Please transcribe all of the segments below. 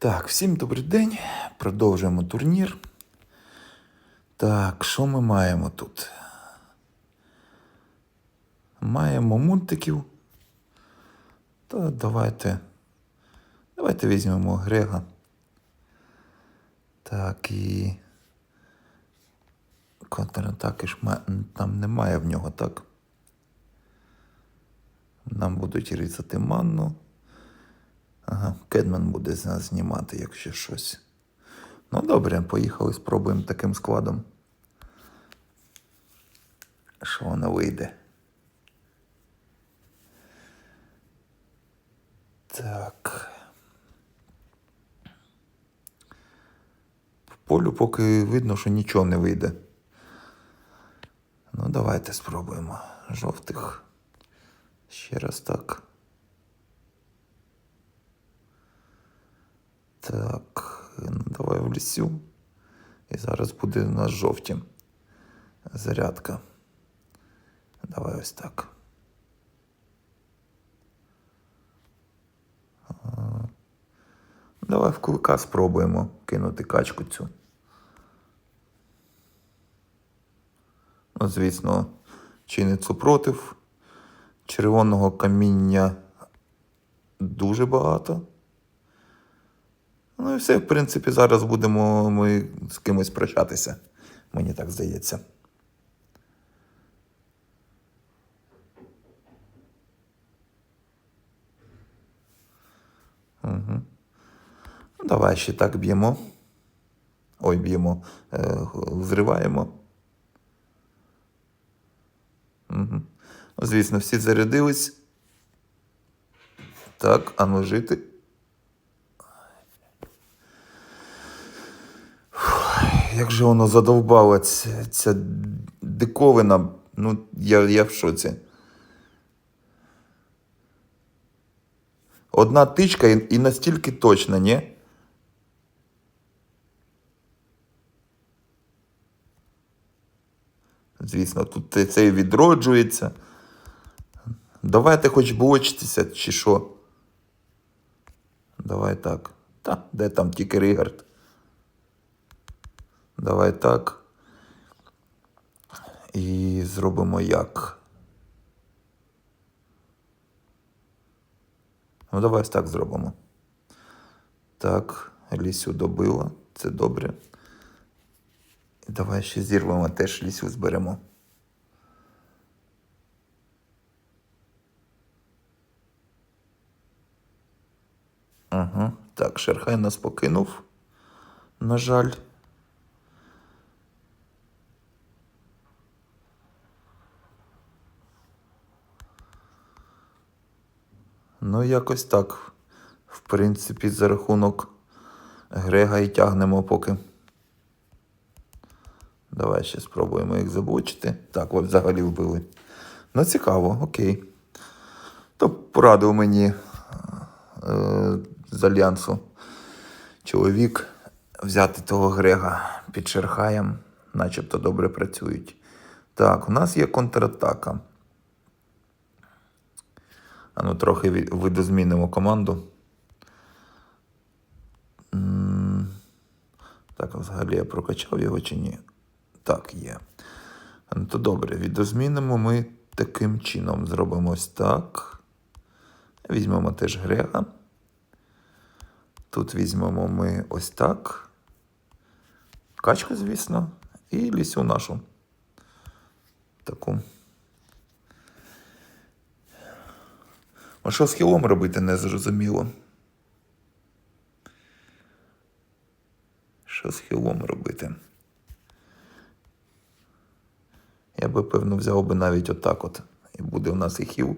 Так, всім добрий день. Продовжуємо турнір. Так, що ми маємо тут? Маємо мультиків. То давайте. Давайте візьмемо Грега. Так і. Контратаки ж там немає в нього, так? Нам будуть різати манну. Ага, Кедман буде з нас знімати, якщо щось. Ну, добре, поїхали, спробуємо таким складом. Що воно вийде? Так. В полю поки видно, що нічого не вийде. Ну, давайте спробуємо. Жовтих. Ще раз так. Так, давай в лісю. І зараз буде у нас жовті. Зарядка. Давай ось так. Давай в кулика спробуємо кинути качку цю. Ну, звісно, чинить супротив. Червоного каміння дуже багато. Ну і все, в принципі, зараз будемо ми з кимось прощатися. Мені так здається. Угу. Ну, давай ще так б'ємо. Ой, б'ємо. Е, взриваємо. Угу. Звісно, всі зарядились. Так, а ну жити. Як же воно задовбало ця, ця диковина. Ну, я, я в шоці. Одна тичка і, і настільки точно, ні? Звісно, тут це- відроджується. Давайте хоч блочитися, чи що. Давай так. Та, де там тільки Рігард? Давай так. І зробимо як. Ну, давай так зробимо. Так, лісю добила. Це добре. І давай ще зірвемо, теж лісю зберемо. Ага. Так, Шерхай нас покинув. На жаль. Ну, якось так. В принципі, за рахунок Грега і тягнемо поки. Давай ще спробуємо їх заблочити. Так, от взагалі вбили. Ну, цікаво, окей. То порадив мені е, з альянсу чоловік взяти того Грега під Шерхаєм, начебто добре працюють. Так, у нас є контратака. А ну, трохи видозмінимо команду. Так, взагалі я прокачав його чи ні? Так, є. Ну, то добре, відозмінимо ми таким чином. Зробимо ось так. Візьмемо теж Грега. Тут візьмемо ми ось так. Качку, звісно, і лісю нашу. Таку. А що з хілом робити, не зрозуміло. Що з хілом робити? Я би, певно, взяв би навіть отак от. І буде у нас і хіл.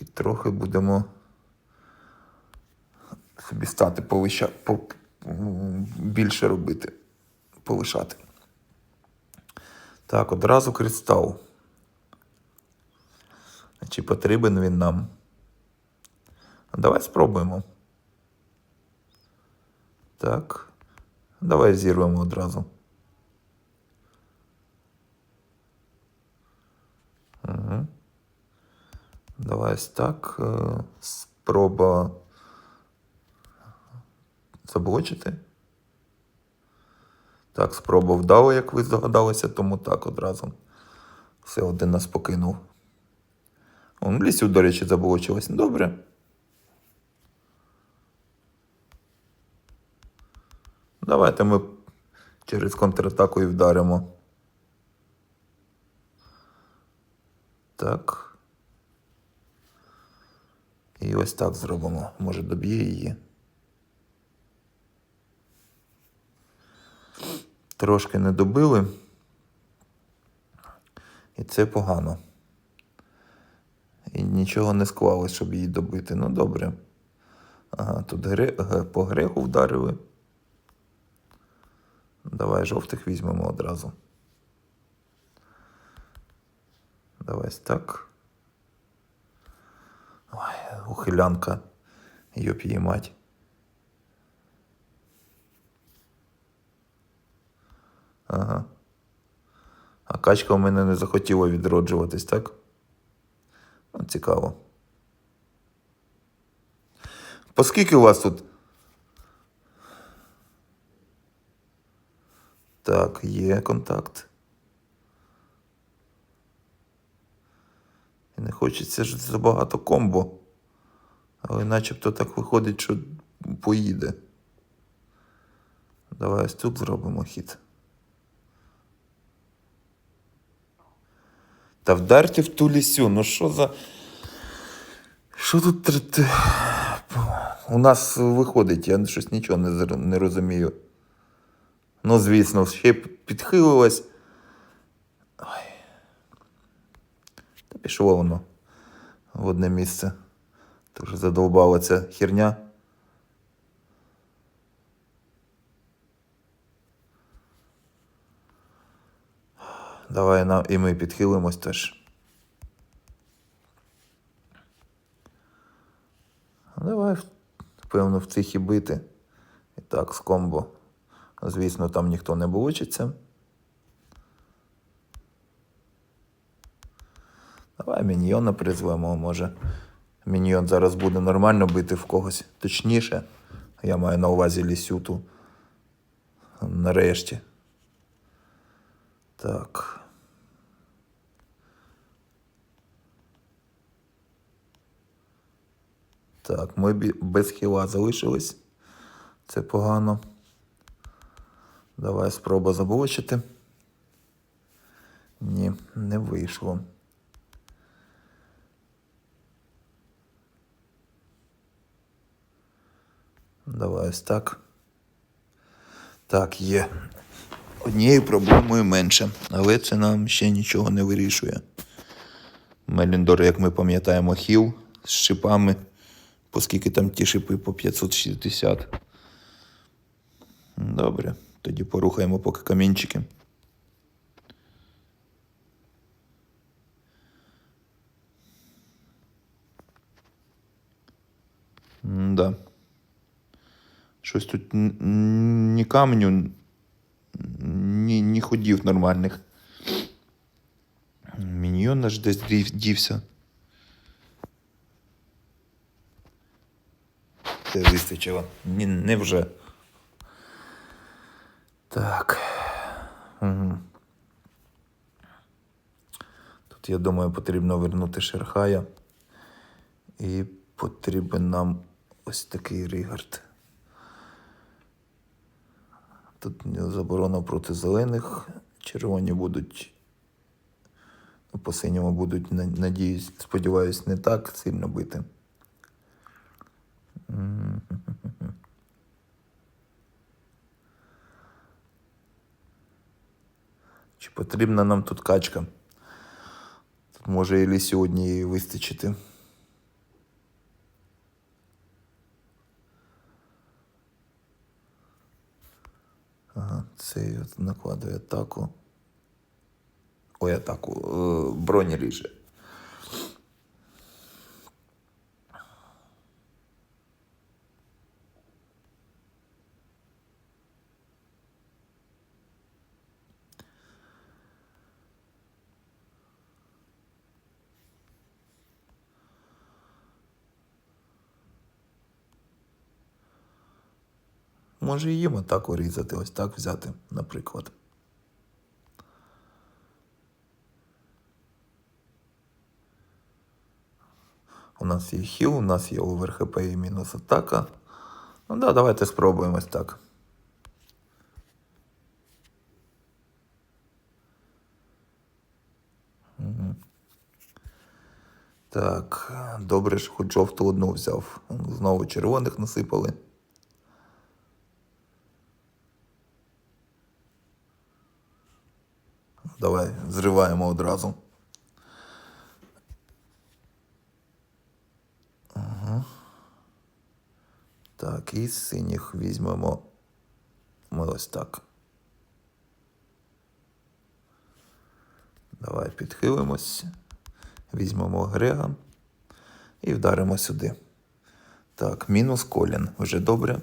І трохи будемо собі стати повища... по... більше робити. Повишати. Так, одразу кристал. Чи потрібен він нам? Давай спробуємо. Так. Давай зірвемо одразу. Угу. Давай ось так. е, Спроба Заблочити. Так, спроба вдала, як ви здогадалися, тому так одразу. Все один нас покинув. Он лісю, до речі, заблочилось. Добре. Давайте ми через контратаку і вдаримо. Так. І ось так зробимо. Може доб'є її. Трошки не добили. І це погано. І нічого не склалось, щоб її добити. Ну добре. Ага, тут ге- по греху вдарили. Давай жовтих візьмемо одразу. Давай так. Ой, ухилянка. Йоп її мать. Ага. А качка у мене не захотіла відроджуватись, так? Цікаво. По скільки у вас тут? Так, є контакт. І не хочеться ж забагато комбо. Але начебто так виходить, що поїде. Давай ось тут зробимо хід. Та вдарте в ту лісю, ну що за. Що тут. У нас виходить, я щось нічого не, не розумію. Ну, звісно, ще й підхилилось. Ой. Та пішло воно в одне місце. Дуже задовбала ця херня. Давай на, і ми підхилимось теж. Давай, певно, в цих і бити. І так, з комбо. Звісно, там ніхто не влучиться. Давай міньйона призвемо, може. Міньйон зараз буде нормально бити в когось точніше. Я маю на увазі лісюту. Нарешті. Так. Так, ми без хіла залишились. Це погано. Давай спроба заблочити. Ні, не вийшло. Давай ось так. Так, є. Однією проблемою менше, але це нам ще нічого не вирішує. Меліндор, як ми пам'ятаємо, хіл з шипами, оскільки там ті шипи по 560. Добре, тоді порухаємо поки камінчики. Да. Щось тут ні каменю, ні, ні ходів нормальних. Міньйон наш десь дів- дівся. Це вистачило. Ні, не вже. Так. Угу. Тут, я думаю, потрібно вернути Шерхая. І потрібен нам ось такий Рігард. Тут заборона проти зелених. Червоні будуть. Ну, по синьому будуть, надіюсь, сподіваюсь, не так сильно бити. Чи потрібна нам тут качка? Тут може і лісі однієї вистачити. Ага, цей накладує атаку. Ой, атаку. Е, броні ріже. Може їм отак урізати, ось так взяти, наприклад. У нас є хіл, у нас є овер хп і мінус атака. Ну да, давайте спробуємо ось так. Так, добре, що хоч жовту одну взяв. Знову червоних насипали. Давай зриваємо одразу. Так, і синіх візьмемо ми ось так. Давай підхилимось, візьмемо Грега і вдаримо сюди. Так, мінус колін. Вже добре.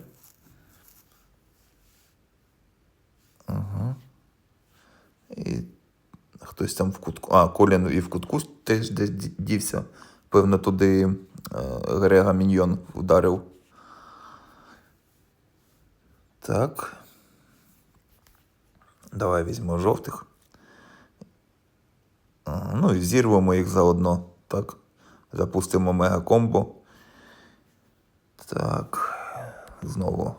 Ага. І хтось там в кутку. А, колін і в кутку теж десь дівся. Певно, туди е, Грега Міньйон вдарив. Так. Давай візьмемо жовтих. Ну і зірвемо їх заодно. Так. Запустимо мега-комбо. Так. Знову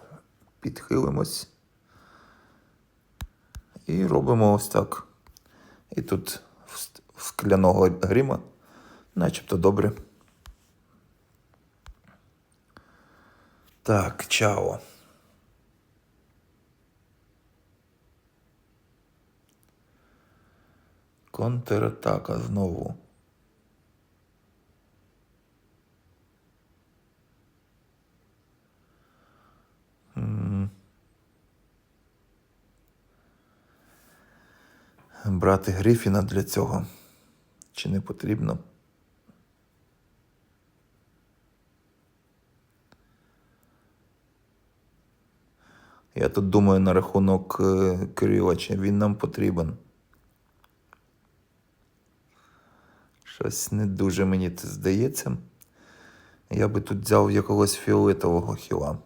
підхилимось. І робимо ось так. І тут в скляного грима, начебто добре. Так, чао. Контратака знову. М. Брати Грифіна для цього. Чи не потрібно? Я тут думаю на рахунок е, Кирила, чи він нам потрібен. Щось не дуже мені це здається. Я би тут взяв якогось фіолетового хіла.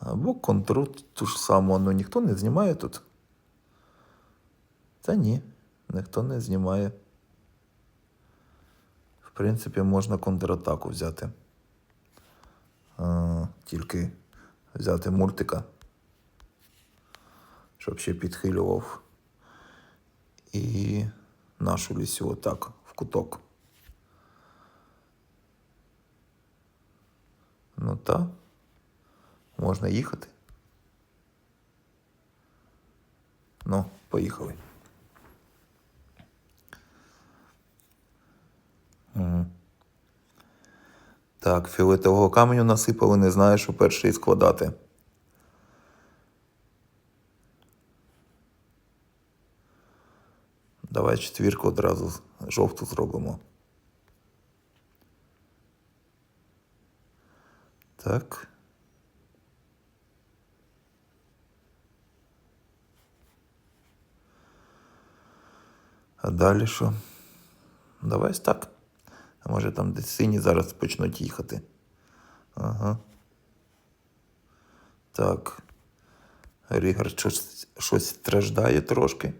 Або контру ту ж саму, ну ніхто не знімає тут. Та ні, ніхто не знімає. В принципі, можна контратаку взяти. А, тільки взяти мультика, щоб ще підхилював. І нашу лісю отак, в куток. Ну та, можна їхати. Ну, поїхали. Мгм. Так, фіолетового каменю насипали, не знаю, що перший складати. Давай четвірку одразу жовту зробимо. Так. А далі що? Давай так. А може там десь сині зараз почнуть їхати. Ага. Так. Рігар щось, щось страждає трошки.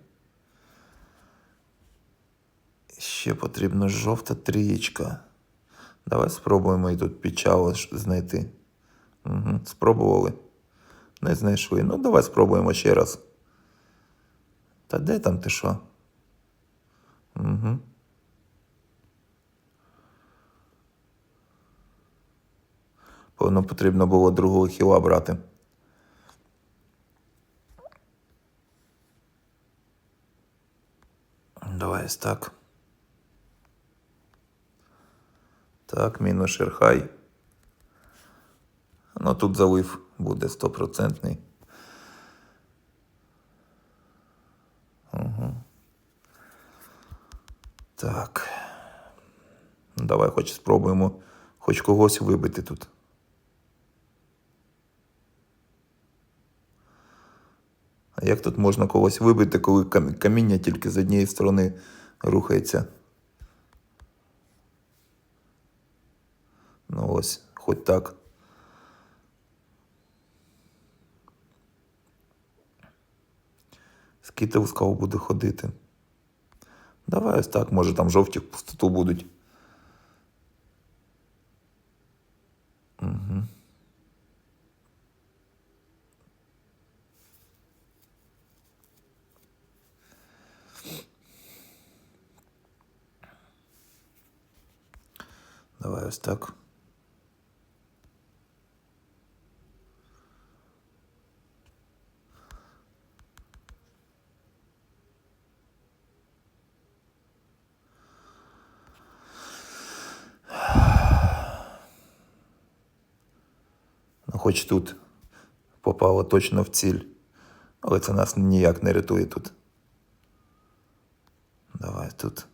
Ще потрібна жовта трієчка. Давай спробуємо і тут пічало знайти. Угу. Спробували. Не знайшли. Ну, давай спробуємо ще раз. Та де там ти що? Угу. Певно, потрібно було другого хіла брати. Давай ось так. Так, мінус шерхай. Ну тут залив буде стопроцентний. Угу. Так. Давай хоч спробуємо хоч когось вибити тут. Як тут можна когось вибити, коли каміння тільки з однієї сторони рухається? Ну ось, хоч так. Скітл скав буде ходити. Давай ось так, може там жовті в пустоту будуть. Так. Ну, хоч тут попало точно в ціль, але це нас ніяк не рятує тут. Давай тут.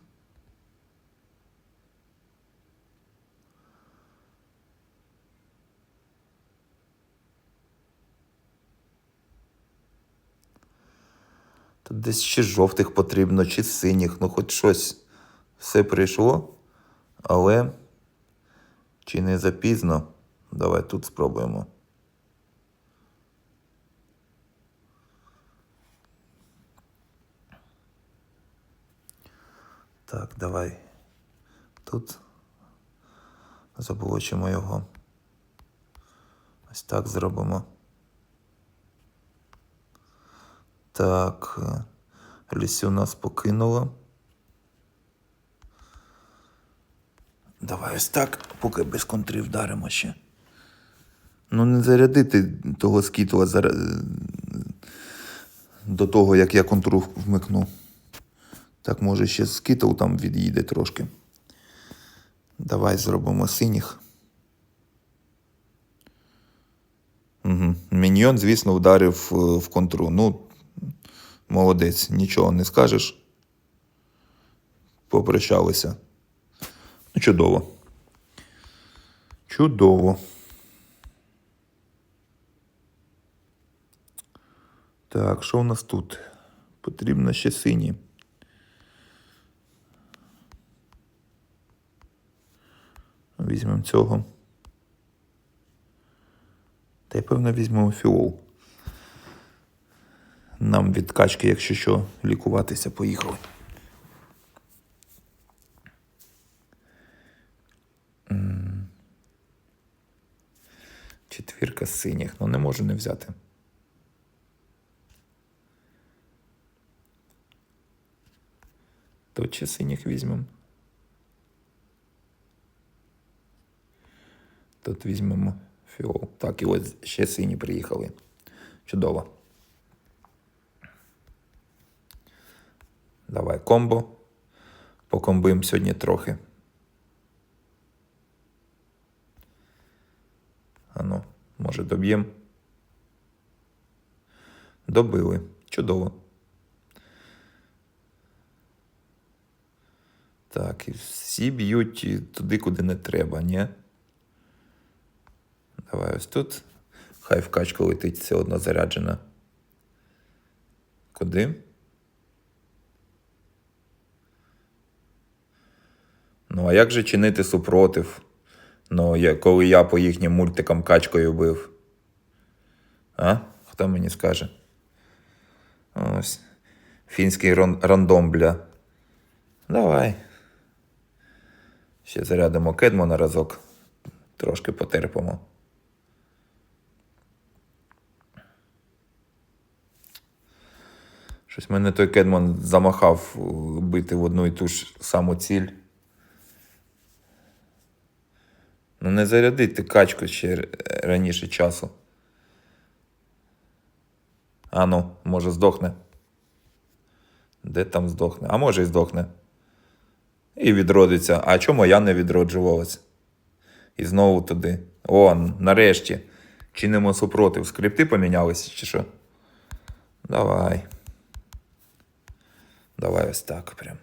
Тут десь чи жовтих потрібно, чи синіх, ну хоч щось. Все прийшло, але чи не запізно? Давай тут спробуємо. Так, давай. Тут заблочимо його. Ось так зробимо. Так, е, Лісю нас покинула. Давай ось так, поки без контрів вдаримо ще. Ну, не зарядити того скітла зара... до того, як я контру вмикну. Так, може, ще скітл там від'їде трошки. Давай зробимо синіх. Угу. Міньйон, звісно, вдарив е, в контру. Ну, молодець, нічого не скажеш. Попрощалися. Ну, чудово. Чудово. Так, що у нас тут? Потрібно ще сині. Візьмемо цього. Та й певно візьмемо фіол. Нам від качки, якщо що, лікуватися, поїхали. Четвірка синіх, ну не можу не взяти. Тут ще синіх візьмемо. Тут візьмемо фіол. Так, і ось ще сині приїхали. Чудово. Давай комбо. Покомбуємо сьогодні трохи. Ану, може доб'ємо. Добили. Чудово. Так, і всі б'ють туди, куди не треба, ні? Давай ось тут. Хай в качку летить все одно заряджена. Куди? Ну, а як же чинити супротив? Ну, коли я по їхнім мультикам качкою бив? А? Хто мені скаже? Ось. Фінський рандом, бля. Давай. Ще зарядимо кедмона разок. Трошки потерпимо. Щось мене той кедмон замахав е, бити в одну і ту ж саму ціль. Ну не зарядити качку ще раніше часу. А ну, може здохне. Де там здохне? А може і здохне. І відродиться. А чому я не відроджувалась? І знову туди. О, нарешті. Чинимо супротив. Скрипти помінялися чи що? Давай. Давай ось так прям.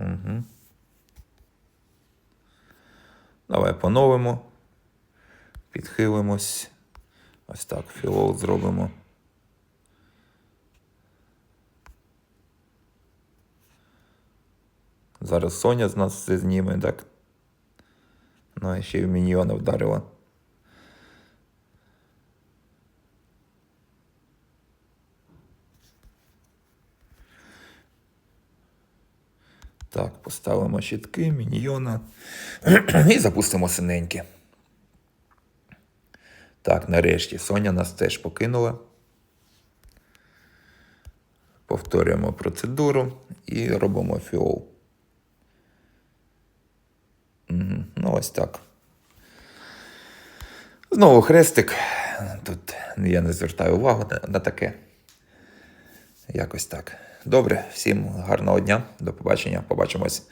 Угу. Давай поновимо. Підхилимось. Ось так, філоут зробимо. Зараз Соня з нас все зніме, так? Ну, ще й в міньйона вдарила. Так, поставимо щитки, міньйона і запустимо синенькі. Так, нарешті Соня нас теж покинула. Повторюємо процедуру і робимо фіол. Ну, ось так. Знову хрестик. Тут я не звертаю увагу на таке. Якось так. Добре, всім гарного дня. До побачення. Побачимось